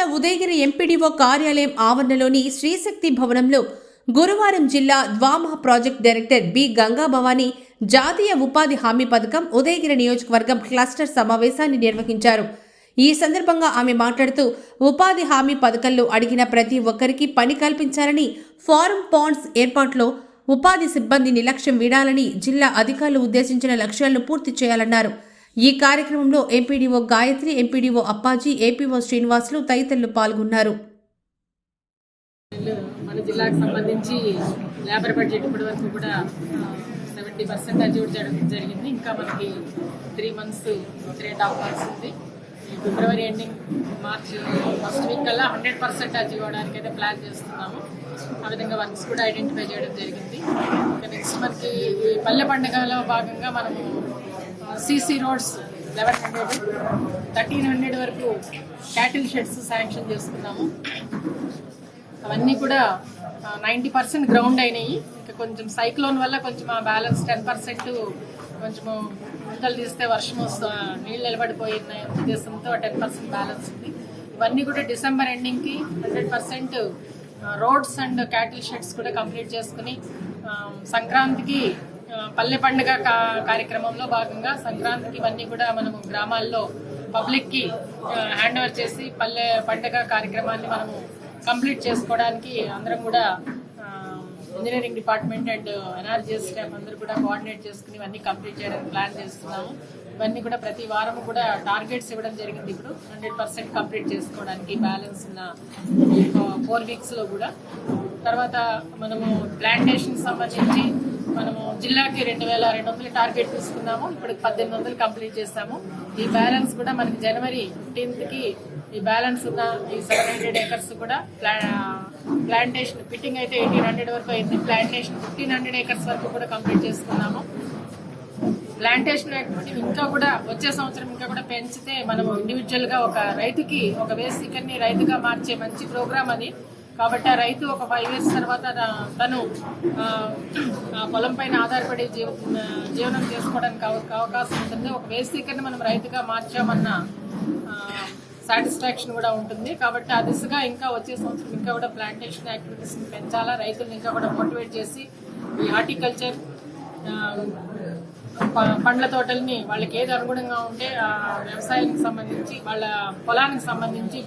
జిల్లా ఉదయగిరి ఎంపీడీఓ కార్యాలయం ఆవరణలోని శ్రీశక్తి భవనంలో గురువారం జిల్లా DWMA project director B Gangabhavani జాతీయ ఉపాధి హామీ పథకం ఉదయగిరి నియోజకవర్గం క్లస్టర్ సమావేశాన్ని నిర్వహించారు. ఈ సందర్భంగా ఆమె మాట్లాడుతూ ఉపాధి హామీ పథకంలో అడిగిన ప్రతి ఒక్కరికి పని కల్పించాలని ఫారం పాండ్స్ ఏర్పాట్లో ఉపాధి సిబ్బంది నిర్లక్ష్యం వీడాలని జిల్లా అధికారులు ఉద్దేశించిన లక్ష్యాలను పూర్తి చేయాలన్నారు. ఈ కార్యక్రమంలో MPDO Gayatri MPDO Appaji APO Srinivasulu తదితరులు పాల్గొన్నారు. మన జిల్లాకు సంబంధించి లేబర్ బడ్జెట్ ఇప్పటి వరకు కూడా సెవెంటీ పర్సెంట్ అచీవ్ చేయడం జరిగింది. ఇంకా మనకి three months three and half months ఉంది. ఫిబ్రవరి ఎండింగ్ మార్చ్ ఫస్ట్ వీక్ కల్లా హండ్రెడ్ పర్సెంట్ అచీవ్ అవడానికి అయితే ప్లాన్ చేస్తున్నాము. ఆ విధంగా వర్క్స్ కూడా ఐడెంటిఫై చేయడం జరిగింది. ఇంకా నెక్స్ట్ మనకి ఈ పల్లె పండుగలో భాగంగా మనము CC roads eleven hundred thirteen hundred వరకు క్యాటిల్ షెడ్స్ శాంక్షన్ చేసుకున్నాము. అవన్నీ కూడా నైంటీ పర్సెంట్ గ్రౌండ్ అయినాయి. ఇంకా కొంచెం సైక్లోన్ వల్ల కొంచెం ఆ బ్యాలెన్స్ టెన్ పర్సెంట్ కొంచెము ముందలు తీస్తే వర్షం వస్తూ నీళ్ళు నిలబడిపోయిన ఉద్దేశంతో టెన్ పర్సెంట్ బ్యాలెన్స్ ఉంది. ఇవన్నీ కూడా December ఎండింగ్కి hundred percent roads and cattle sheds కూడా కంప్లీట్ చేసుకుని సంక్రాంతికి పల్లె పండుగ కా- కార్యక్రమంలో భాగంగా సంక్రాంతికి ఇవన్నీ కూడా మనము గ్రామాల్లో పబ్లిక్కి హ్యాండ్ ఓవర్ చేసి పల్లె పండుగ కార్యక్రమాన్ని మనము కంప్లీట్ చేసుకోవడానికి అందరం కూడా engineering department and NRGS staff అందరూ కూడా కోఆర్డినేట్ చేసుకుని ఇవన్నీ కంప్లీట్ చేయడానికి ప్లాన్ చేస్తున్నాము. ఇవన్నీ కూడా ప్రతి వారం కూడా టార్గెట్స్ ఇవ్వడం జరిగింది ఇప్పుడు. హండ్రెడ్ పర్సెంట్ కంప్లీట్ చేసుకోవడానికి బ్యాలెన్స్ ఉన్న ఫోర్ వీక్స్లో కూడా. తర్వాత మనము ప్లాంటేషన్ సంబంధించి మనము జిల్లాకి రెండు వేల రెండు వందలు టార్గెట్ తీసుకున్నాము. ఇప్పుడు పద్దెనిమిది వందలు కంప్లీట్ చేస్తాము ఈ బ్యాలెన్స్ కూడా మనకి జనవరి ఫిఫ్టీన్త్కి ఈ బ్యాలెన్స్ ఉన్న ఈ సెవెన్ హండ్రెడ్ ఏకర్స్ కూడా ప్లా ప్లాంటేషన్ ఫిట్టింగ్ అయితే ఎయిటీన్ హండ్రెడ్ వరకు అయింది. ప్లాంటేషన్ ఫిఫ్టీన్ హండ్రెడ్ ఏకర్స్ వరకు కూడా కంప్లీట్ చేసుకున్నాము. ప్లాంటేషన్ యాక్టివిటీ ఇంకా కూడా వచ్చే సంవత్సరం ఇంకా కూడా పెంచితే మనం ఇండివిజువల్గా ఒక రైతుకి ఒక వేసికన్ని రైతుగా మార్చే మంచి ప్రోగ్రామ్ అని కాబట్టి ఆ రైతు ఒక ఫైవ్ ఇయర్స్ తర్వాత తను పొలం పైన ఆధారపడి జీవ జీవనం చేసుకోవడానికి అవకాశం ఉంటుంది. ఒక వేసికన్ని మనం రైతుగా మార్చామన్న సాటిస్ఫాక్షన్ కూడా ఉంటుంది. కాబట్టి ఆ దిశగా ఇంకా వచ్చే సంవత్సరం ఇంకా కూడా ప్లాంటేషన్ యాక్టివిటీస్ పెంచాలా రైతులను ఇంకా కూడా మోటివేట్ చేసి ఈ హార్టికల్చర్ ప- పండ్ల తోటల్ని వాళ్ళకి ఏది అనుగుణంగా ఉంటే ఆ వ్యవసాయానికి సంబంధించి వాళ్ళ పొలానికి సంబంధించి